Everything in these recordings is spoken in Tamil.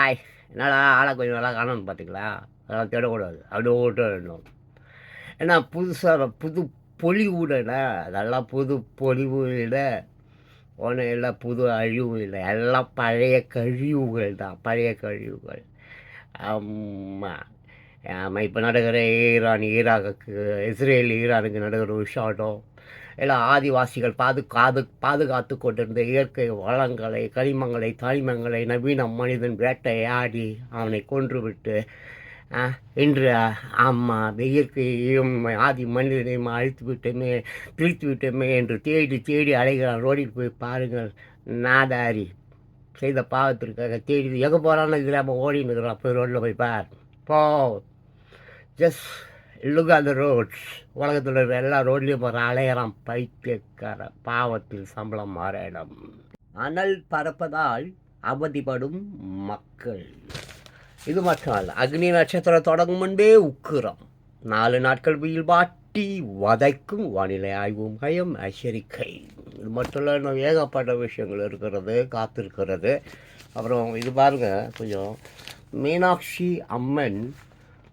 ஆய் என்னடா ஆளை கொஞ்சம் நல்லா காணணும் பார்த்துங்களா? அதெல்லாம் தேடக்கூடாது. அப்படியே வேண்டும் ஏன்னா புதுசாக புது பொலிவுட அதெல்லாம் புது பொலிவு இல்லை. ஒன்றும் இல்லை புது அழிவு இல்லை. எல்லாம் பழைய கழிவுகள் தான் பழைய கழிவுகள். ஆமாம் ஆமாம் இப்போ நடக்கிற ஈரான் ஈராக்கு இஸ்ரேல் ஈரானுக்கு நடக்கிற விஷாட்டம் எல்லாம் ஆதிவாசிகள் பாது காது பாதுகாத்து கொண்டிருந்த இயற்கை வளங்களை கனிமங்களை தனிமங்களை நவீன மனிதன் வேட்டையாடி அவனை கொன்றுவிட்டு இன்று ஆமாம் இயற்கையையும் ஆதி மனிதனையும் அழித்து விட்டோமே பிரித்து விட்டோமே என்று தேடி தேடி அலைகிறான் ரோடில் போய் பாருங்கள். நாதாரி செய்த பாவத்திற்காக தேடி எங்கே போகிறான்னு இல்லாமல் ஓடின்னு இருக்கிறான். போய் ரோட்டில் போய் பார். போ. ஜஸ்ட் லுக் அந்த ரோட்ஸ் உலகத்தில் இருக்கிற எல்லா ரோட்லேயும் போகிற அலையறம் பைத்தியக்கார பாவத்தில் சம்பளம் மாறிடம் அனல் பறப்பதால் அவதிப்படும் மக்கள். இது மட்டும் அல்ல அக்னி நட்சத்திரம் தொடங்கும் முன்பே உக்கிரம். நாலு நாட்கள் வெயில் பாட்டி வதைக்கும் வானிலை ஆய்வு மையம் எச்சரிக்கை இது மட்டும் இல்லை இன்னும் ஏகப்பட்ட விஷயங்கள் இருக்கிறது காத்திருக்கிறது. அப்புறம் இது பாருங்க கொஞ்சம் மீனாட்சி அம்மன்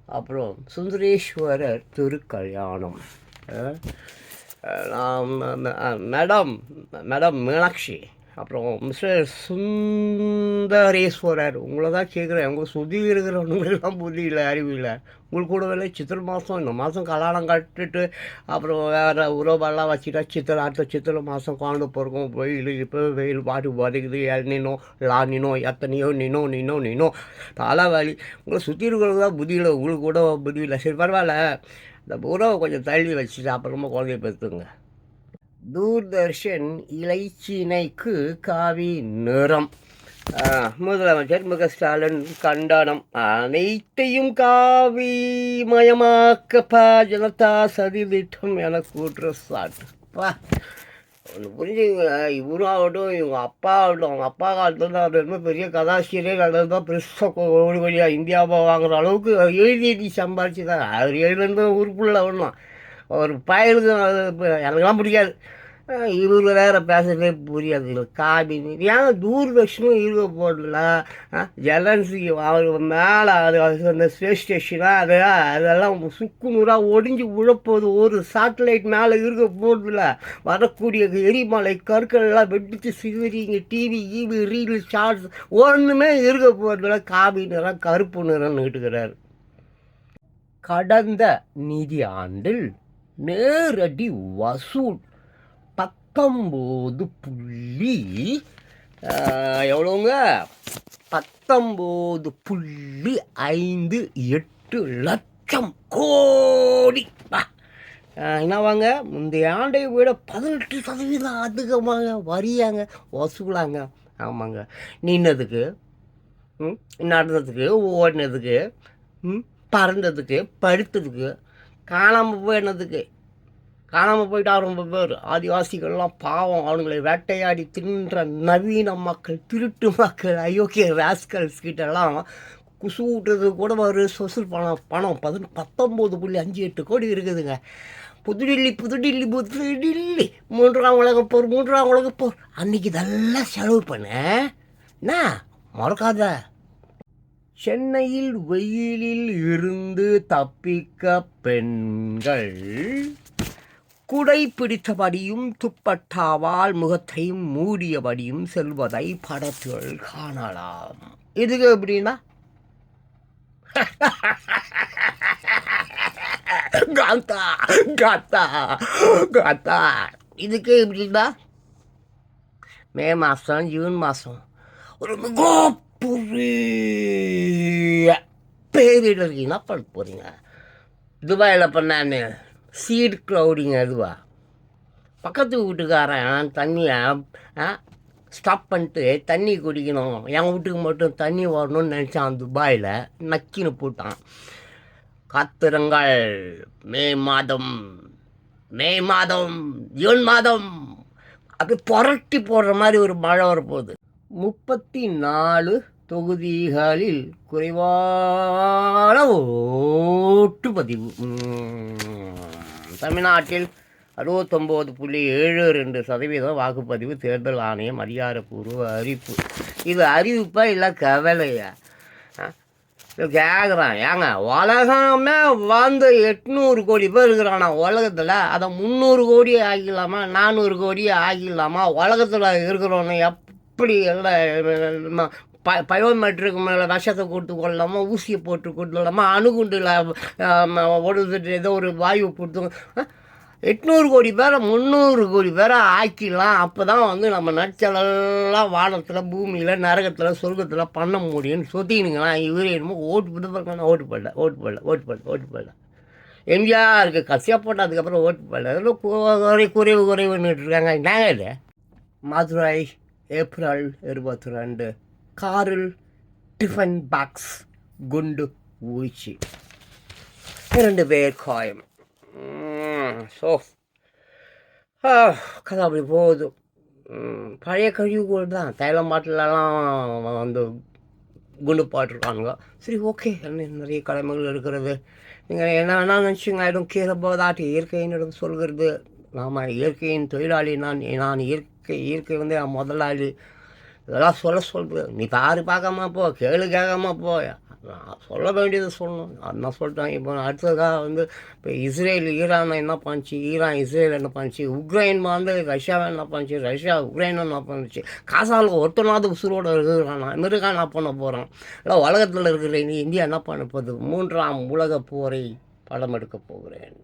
அப்புறம் சுந்தரேஸ்வரர் திருக்கல்யாணம். Ah, madam madam Meenakshi. அப்புறம் மிஸ்டர் சுந்தரேஸ்வரர் உங்களை தான் கேட்குறேன் உங்கள் சுதி இருக்கிறவங்களுக்கெல்லாம் புத்தி இல்லை அறிவு இல்லை. உங்களுக்கு கூட வேலை சித்திரை மாதம் இந்த மாதம் கல்யாணம் கட்டுட்டு அப்புறம் வேறு உறவெல்லாம் வச்சுட்டா சித்திரை அடுத்த சித்திரை மாதம் குழந்த பிறக்கும். வெயில் இப்போ வெயில் பாட்டு பாதிக்குது இளநினோ லானினோ எத்தனையோ நினோ நினோ நினோ தலைவலி உங்களை சுற்றி இருக்கிறவங்க தான் புத்தி இல்லை. உங்களுக்கு கூட புத்தி இல்லை. சரி பரவாயில்ல. இந்த உறவை கொஞ்சம் தள்ளி வச்சுட்டு அப்புறமா குழந்தைய பெற்றுங்க தூர்தர்ஷன் இலைச்சினைக்கு காவி நிறம். முதலமைச்சர் முக ஸ்டாலின் கண்டனம். அனைத்தையும் காவி மயமாக்க பா ஜனதா சதி திட்டம் என கூற்று சாட்டுப்பா ஒன்று புரிஞ்சுங்க இவரும் ஆகட்டும் இவங்க அப்பா ஆகட்டும் அவங்க அப்பா காலத்தில் தான் அது ரொம்ப பெரிய கதாசிரியர் அது தான் பெருசாக ஓடி வழியாக இந்தியாவை வாங்குற அளவுக்கு எழுதி எழுதி சம்பாரிச்சு தான் அவர் எழுதுறது உறுப்புள்ள ஒன்றும் ஒரு பயலுக்கு அது எனக்கெல்லாம் பிடிக்காது. அஹ் இவரு பேசுகிறதே புரியாது இல்லை காபி ஏன் தூர்தர்ஷனும் இருக்க போடல ஜலன்சி அவர் மேலே அது அந்த ஸ்பேஸ் ஸ்டேஷனாக அது அதெல்லாம் சுக்கு நூறாக ஒடிஞ்சு உழப்போது ஒரு சேட்டலைட் மேலே இருக்க போடல வரக்கூடிய எரிமலை கற்கள்லாம் வெடிச்சு சிதறி டிவி ஈவி ரீல் ஷார்ட்ஸ் ஒன்றுமே இருக்க போடல காபி நிறம் கருப்பு நிறம்னு இருக்கிறார் கடந்த நிதி ஆண்டில் நேரடி வசூல் பத்தொம்போது புள்ளி எவ்வளோங்க பத்தொம்போது புள்ளி ஐந்து எட்டு லட்சம் கோடி. என்னவாங்க? முந்தைய ஆண்டை விட பதினெட்டு சதவீதம் அதிகமாக வரியாங்க வசூலாங்க. ஆமாங்க. நின்னதுக்கு ம், நடந்ததுக்கு ஓடினதுக்கு ம், பறந்ததுக்கு படுத்ததுக்கு காணாமல் போயினதுக்கு காணாமல் போயிட்டா ரொம்ப பேர். ஆதிவாசிகள்லாம் பாவம் அவங்களை வேட்டையாடி தின்ற நவீன மக்கள் திருட்டு மக்கள் அயோக்கிய ராஸ்கல்ஸ் கிட்டலாம் குசு விட்டுறது கூட ஒரு சொசல் பணம் பணம் பதின பத்தொம்போது புள்ளி அஞ்சு எட்டு கோடி இருக்குதுங்க. புதுடில்லி புதுடில்லி புதுடில்லி. மூன்றாம் உலகப் போர் மூன்றாம் உலகப் போர். அன்னைக்கு இதெல்லாம் செலவு பண்ண? என்ன? மறக்காத. சென்னையில் வெயிலில் இருந்து தப்பிக்க பெண்கள் குடை பிடித்தபடியும் துப்பட்டாவால் முகத்தை மூடியபடியும் செல்வதை படத்தில் காணலாம். இதுக்கு எப்படின்னா? காத்தா காத்தா காத்தா இதுக்கு எப்படின்னா? மே மாதம் ஜூன் மாதம் ஒரு மிகப்பெரிய பேரிடர் என்ன பண்ண போகிறீங்க துபாயில் பண்ணான்னு சீட் க்ளவுடிங் அதுவா? பக்கத்து வீட்டுக்காரன் தண்ணியை ஸ்டாப் பண்ணிட்டு தண்ணி குடிக்கணும். என் வீட்டுக்கு மட்டும் தண்ணி வரணும்னு நினச்சான் துபாயில். நக்கின்னு போட்டான். காத்திருங்கள். மே மாதம் மே மாதம் ஜூன் மாதம். அது புரட்டி போடுற மாதிரி ஒரு மழை வரப்போகுது. முப்பத்தி நாலு தொகுதிகளில் குறைவான ஓட்டு பதிவு. தமிழ்நாட்டில் அறுபத்தொம்போது புள்ளி ஏழு ரெண்டு சதவீதம் வாக்குப்பதிவு தேர்தல் ஆணையம் அதிகாரப்பூர்வ அறிவிப்பு. இது அறிவிப்பா இல்லை கவலையா? கேட்குறான் ஏங்க உலகமே வாழ்ந்து எட்நூறு கோடி பேர் இருக்கிறானா உலகத்தில்? அதை முந்நூறு கோடி ஆக்கிடலாமா? நானூறு கோடி ஆக்கிடலாமா? உலகத்தில் இருக்கிறவனை எப்படி எல்லாம் ப பயோமெட்ரிக்கு மேலே விஷத்தை கொடுத்து கொள்ளலாமா ஊசியை போட்டு கொள்ளலாமா அணுகுண்டில் ஒடுத்துட்டு ஏதோ ஒரு வாயு கொடுத்து எட்நூறு கோடி பேரை முந்நூறு கோடி பேரை ஆக்கிடலாம் அப்போ தான் வந்து நம்ம நச்சலெல்லாம் வானத்தில் பூமியில் நரகத்தில் சொர்க்கத்தில் பண்ண முடியும்னு சொத்திக்கினுங்களா இவர் என்னமோ ஓட்டு போட்டு பாருங்க ஓட்டு போடல ஓட்டு போடல ஓட்டு போடல ஓட்டு போடல. எம்ஜிஆருக்கு கசியாக போட்டதுக்கப்புறம் ஓட்டு போடல. அதில் குறை குறைவு குறைவுன்னு இருக்காங்க. என்னங்க இது? மதுரை ஏப்ரல் இருபத்தி ரெண்டு. காரில் டிஃபன் பாக்ஸ் குண்டு வீச்சு இரண்டு பேர் காயம். ஸோ கதை அப்படி போகுது. பழைய பழைய கழிவுகள் தான். தைலம் பாட்டிலெல்லாம் வந்து குண்டு பாட்டிருக்கானுங்க. சரி ஓகே. என்ன நிறைய கடமைகள் இருக்கிறது. நீங்கள் என்ன வேணால் நினச்சிங்க? ஆகிடும் கீழே போதாட்டி இயற்கையினிடம் சொல்கிறது. நாம் இயற்கையின் தொழிலாளி நான் நான் இயற்கை இயற்கை வந்து என் முதலாளி. இதெல்லாம் சொல்ல சொல்கிறது நீ பாரு பார்க்காம போ கேளு கேட்காம போ. நான் சொல்ல வேண்டியதை சொல்லணும். அதான் சொல்லிட்டேன் இப்போ அடுத்ததாக வந்து இப்போ இஸ்ரேல் ஈரான் என்ன பண்ணுச்சு? ஈரான் இஸ்ரேல் என்ன பண்ணுச்சு? உக்ரைன் வந்து ரஷ்யாவை என்ன பண்ணுச்சு? ரஷ்யா உக்ரைன் என்ன பண்ணுச்சு? காசாவில் ஒருத்தனாவது உசுரோடு இருக்கிறான். அமெரிக்கா என்ன பண்ண போகிறான் இல்லை உலகத்தில் இருக்கிற நீ இந்தியா என்ன பண்ண போகுது? மூன்றாம் உலக போரை படம் எடுக்க போகிறேன்.